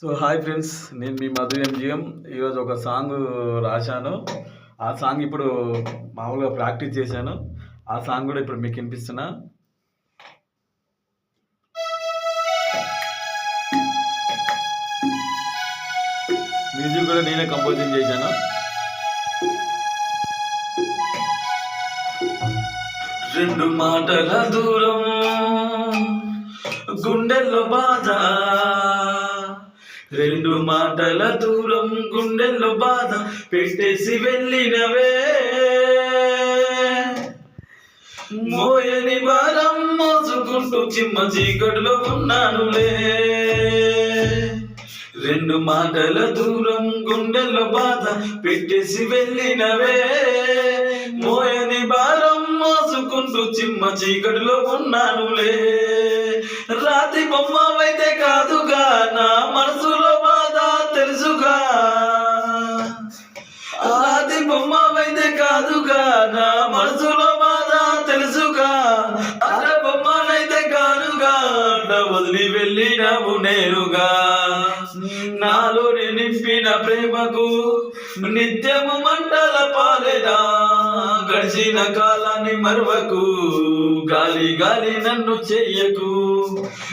So hi friends నేను మీ Madhu MGM ఈరోజు ఒక సాంగ్ రాశాను. ఆ సాంగ్ ఇప్పుడు మామూలుగా ప్రాక్టీస్ చేశాను. ఆ సాంగ్ కూడా ఇప్పుడు మీకు వినిపిస్తున్నా. మ్యూజిక్ కూడా నేనే కంపోజింగ్ చేశాను. రెండు మాటల దూరం గుండెల్లో బాధ. రెండు మాటల దూరం గుండెల్లో బాధ పెట్టేసి వెళ్ళినవే. మోయని భారం మోసుకుంటూ చిమ్మ చీకటిలో ఉన్నానులే. రెండు మాటల దూరం గుండెల్లో బాధ పెట్టేసి వెళ్ళినవే. మోయని భారం మోసుకుంటూ చిమ్మ చీకటిలో ఉన్నానులే. రాతి బొమ్మవైతే అయితే కాదు వదిలి వెళ్ళినవు నేరుగా. నాలోని నింపిన ప్రేమకు నిత్యము మంటల పాలేదా? గడిచిన కాలాన్ని మరవకు గాలి గాలి నన్ను చెయ్యకు